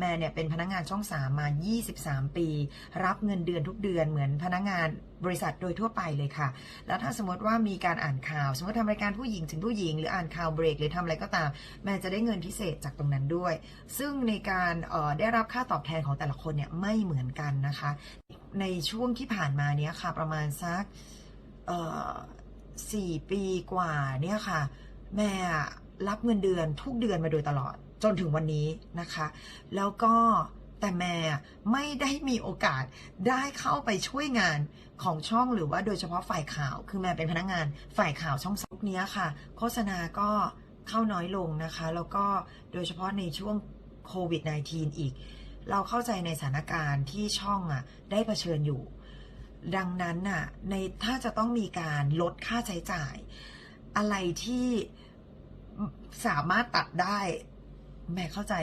แม่เนี่ยเป็นพนักงานช่องสามมา 23 ปี รับเงินเดือนทุกเดือนเหมือนพนักงานบริษัทโดยทั่วไปเลยค่ะ แล้วถ้าสมมติว่ามีการอ่านข่าว สมมติทำรายการผู้หญิงถึงผู้หญิง หรืออ่านข่าวเบรกหรือทำอะไรก็ตาม แม่จะได้เงินพิเศษจากตรงนั้นด้วย ซึ่งในการเอ่อได้รับค่าตอบแทนของแต่ละคนเนี่ยไม่เหมือนกันนะคะ ในช่วงที่ผ่านมาเนี้ยค่ะประมาณสักเอ่อสี่ปีกว่าเนี่ยค่ะ แม่ รับเงินเดือนทุกเดือนมาโดยตลอดจนถึงวันนี้นะคะ แล้วก็แต่แม่ไม่ได้มีโอกาสได้เข้าไปช่วยงานของช่องหรือว่าโดยเฉพาะฝ่ายข่าว คือแม่เป็นพนักงานฝ่ายข่าวช่องสุกนี้ยค่ะ โฆษณาก็เข้าน้อยลงนะคะ แล้วก็โดยเฉพาะในช่วงโควิด -19 อีก เราเข้าใจในสถานการณ์ที่ช่องอะได้เผชิญอยู่ ดังนั้นน่ะในถ้าจะต้องมีการลดค่าใช้จ่าย อะไรที่ สามารถตัดได้ แม่เข้าใจ